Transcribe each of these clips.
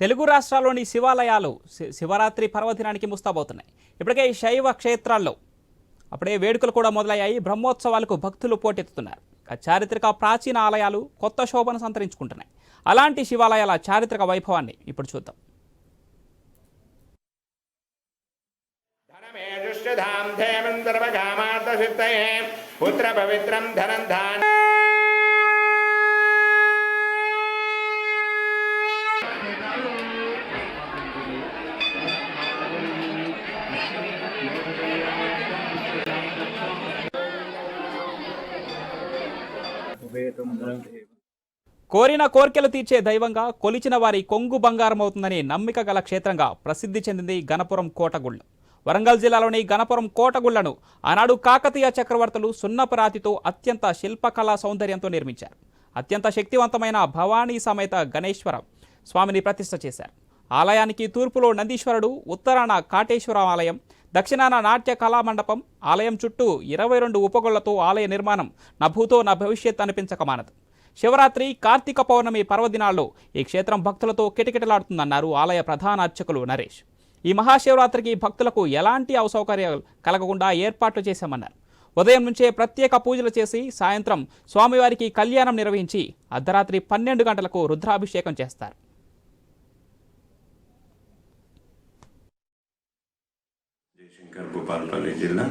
తెలుగు రాష్ట్రాల్లోని శివాలయాలు శి- శివరాత్రి పర్వదినానికి ముస్తాబోతున్నాయి ఇప్పటికే ఈ శైవ క్షేత్రాల్లో అప్పుడే వేడుకలు కూడా మొదలయ్యాయి. బ్రహ్మోత్సవాలకు భక్తులు పోటెత్తుతున్నారు. చారిత్రక ప్రాచీన ఆలయాలు కొత్త శోభను సంతరించుకుంటున్నాయి. అలాంటి శివాలయాల చారిత్రక వైభవాన్ని ఇప్పుడు చూద్దాం. ధనమేజుష్యధాం పుత్ర పవిత్రం ధనం కోరిన కోర్కెలు తీర్చే దైవంగా కొలిచిన వారి కొంగు బంగారం అవుతుందని నమ్మిక గల క్షేత్రంగా ప్రసిద్ధి చెందింది గణపురం కోటగుళ్ళు. వరంగల్ జిల్లాలోని గణపురం కోటగుళ్ళను ఆనాడు కాకతీయ చక్రవర్తులు సున్నపరాతితో అత్యంత శిల్పకళా సౌందర్యంతో నిర్మించారు. అత్యంత శక్తివంతమైన భవానీ సమేత గణేశ్వర స్వామిని ప్రతిష్ట చేశారు. ఆలయానికి తూర్పులో నందీశ్వరుడు ఉత్తరాన కాటేశ్వర ఆలయం దక్షిణాన నాట్య కళామండపం ఆలయం చుట్టూ ఇరవై రెండు ఉపగొళ్ళతో ఆలయ నిర్మాణం నభూతో నా భవిష్యత్ అనిపించక మానదు శివరాత్రి కార్తీక పౌర్ణమి పర్వదినాల్లో ఈ క్షేత్రం భక్తులతో కిటకిటలాడుతుందన్నారు ఆలయ ప్రధాన అర్చకులు నరేష్. ఈ మహాశివరాత్రికి భక్తులకు ఎలాంటి అసౌకర్యాలు కలగకుండా ఏర్పాట్లు చేశామన్నారు. ఉదయం నుంచే ప్రత్యేక పూజలు చేసి సాయంత్రం స్వామివారికి కళ్యాణం నిర్వహించి అర్ధరాత్రి పన్నెండు గంటలకు రుద్రాభిషేకం చేస్తారు. జయశంకర్ జిల్లా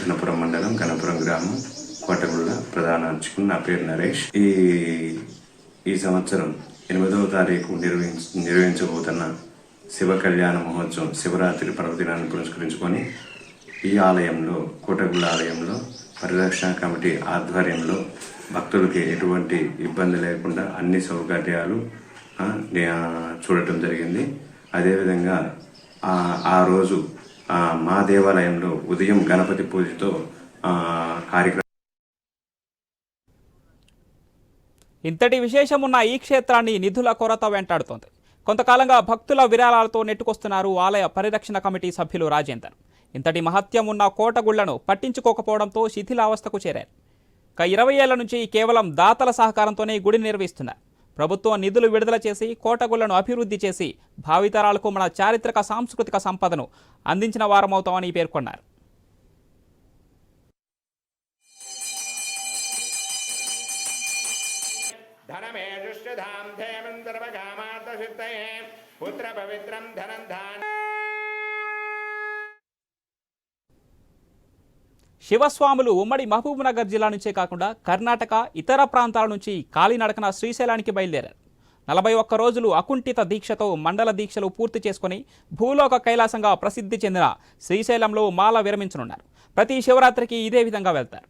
గణపురం మండలం గణపురం గ్రామం కోటగుళ్ళ ప్రధాన అర్చకులు నా పేరు నరేష్. ఈ ఈ సంవత్సరం ఎనిమిదవ తారీఖు నిర్వహించ నిర్వహించబోతున్న శివ కళ్యాణ మహోత్సవం శివరాత్రి పర్వదినాన్ని పురస్కరించుకొని ఈ ఆలయంలో కోటగుళ్ళ ఆలయంలో పరిరక్షణ కమిటీ ఆధ్వర్యంలో భక్తులకి ఎటువంటి ఇబ్బంది లేకుండా అన్ని సౌకర్యాలు చూడటం జరిగింది. అదేవిధంగా ఆ రోజు మా దేవాలయంలో ఉదయం గణపతి పూజతో కార్యక్రమం. ఇంతటి విశేషమున్న ఈ క్షేత్రాన్ని నిధుల కొరత వెంటాడుతోంది. కొంతకాలంగా భక్తుల విరాళాలతో నెట్టుకొస్తున్నారు ఆలయ పరిరక్షణ కమిటీ సభ్యులు రాజేందర్. ఇంతటి మహత్యం ఉన్న కోటగుళ్ళను పట్టించుకోకపోవడంతో శిథిలావస్థకు చేరారు. ఇక ఇరవై ఏళ్ళ నుంచి కేవలం దాతల సహకారంతోనే గుడి గుడిని నిర్వహిస్తున్నారు. ప్రభుత్వం నిధులు విడుదల చేసి కోటగుళ్ళను అభివృద్ధి చేసి భావితరాలకు మన చారిత్రక సాంస్కృతిక సంపదను అందించిన వారమవుతామని పేర్కొన్నారు. పుత్ర పవిత్రం ధనం ధాన్ శివస్వాములు ఉమ్మడి మహబూబ్నగర్ జిల్లా నుంచే కాకుండా కర్ణాటక ఇతర ప్రాంతాల నుంచి కాలినడకన శ్రీశైలానికి బయలుదేరారు. నలభై ఒక్క రోజులు అకుంఠిత దీక్షతో మండల దీక్షలు పూర్తి చేసుకుని భూలోక కైలాసంగా ప్రసిద్ధి చెందిన శ్రీశైలంలో మాల విరమించనున్నారు. ప్రతి శివరాత్రికి ఇదే విధంగా వెళ్తారు.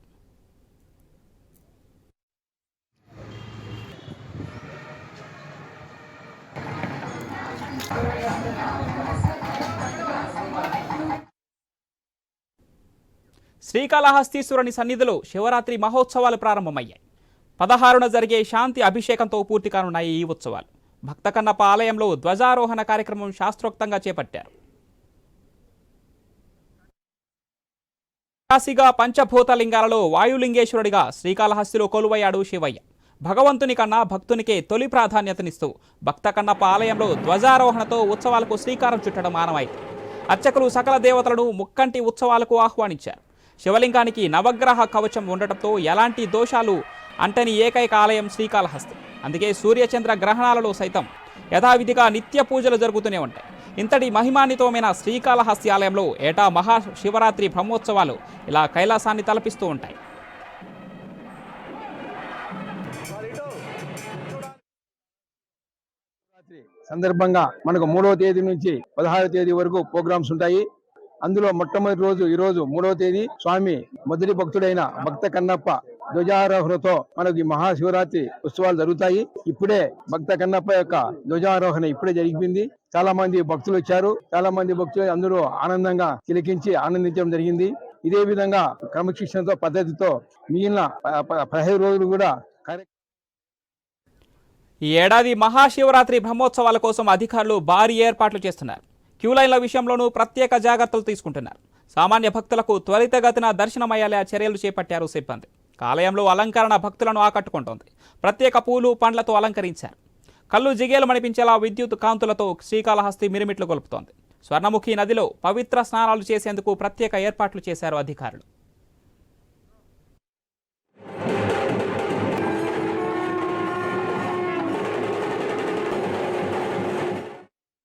శ్రీకాళహస్తీశ్వరుని సన్నిధిలో శివరాత్రి మహోత్సవాలు ప్రారంభమయ్యాయి. పదహారున జరిగే శాంతి అభిషేకంతో పూర్తి కానున్నాయి ఈ ఉత్సవాలు. భక్తకన్నప్ప ఆలయంలో ధ్వజారోహణ కార్యక్రమం శాస్త్రోక్తంగా చేపట్టారు. కాశీగా పంచభూతలింగాలలో వాయులింగేశ్వరుడిగా శ్రీకాళహస్తిలో కొలువయ్యాడు శివయ్య. భగవంతుని కన్నా భక్తునికే తొలి ప్రాధాన్యతనిస్తూ భక్తకన్నప్ప ఆలయంలో ధ్వజారోహణతో ఉత్సవాలకు శ్రీకారం చుట్టడం ఆనవాయితీ అర్చకులు సకల దేవతలను ముక్కంటి ఉత్సవాలకు ఆహ్వానించారు. శివలింగానికి నవగ్రహ కవచం ఉండటంతో ఎలాంటి దోషాలు అంటని ఏకైక ఆలయం శ్రీకాళహస్తి. అందుకే సూర్యచంద్ర గ్రహణాలలో సైతం యథావిధిగా నిత్య పూజలు జరుగుతూనే ఉంటాయి. ఇంతటి మహిమాన్వితమైన శ్రీకాళహస్తి ఆలయంలో ఏటా మహా శివరాత్రి బ్రహ్మోత్సవాలు ఇలా కైలాసాన్ని తలపిస్తూ ఉంటాయి. సందర్భంగా మనకు మూడవ తేదీ నుంచి పదహారవ తేదీ వరకు ప్రోగ్రామ్స్ ఉంటాయి. అందులో మొట్టమొదటి రోజు ఈ రోజు మూడవ తేదీ స్వామి మొదటి భక్తుడైన భక్త కన్నప్ప ధ్వజారోహణతో మనకి ఈ మహాశివరాత్రి ఉత్సవాలు జరుగుతాయి. ఇప్పుడే భక్త కన్నప్ప యొక్క ధ్వజారోహణ ఇప్పుడే జరిగింది. చాలా మంది భక్తులు వచ్చారు. చాలా మంది భక్తులు అందరూ ఆనందంగా తిలకించి ఆనందించడం జరిగింది. ఇదే విధంగా క్రమశిక్షణతో పద్ధతితో మిగిలిన ప- ప- పదిహేను రోజులు కూడా ఈ ఏడాది మహాశివరాత్రి బ్రహ్మోత్సవాల కోసం అధికారులు భారీ ఏర్పాట్లు చేస్తున్నారు. క్యూ లైన్ల విషయంలోనూ ప్రత్యేక జాగ్రత్తలు తీసుకుంటున్నారు. సామాన్య భక్తులకు త్వరితగతిన దర్శనమయ్యేలా చర్యలు చేపట్టారు సిబ్బంది. ఆలయంలో అలంకరణ భక్తులను ఆకట్టుకుంటోంది. ప్రత్యేక పూలు పండ్లతో అలంకరించారు. కళ్ళు జిగేలు మణిపించేలా విద్యుత్ కాంతులతో శ్రీకాళహస్తి మిరుమిట్లు గొలుపుతోంది. స్వర్ణముఖి నదిలో పవిత్ర స్నానాలు చేసేందుకు ప్రత్యేక ఏర్పాట్లు చేశారు అధికారులు.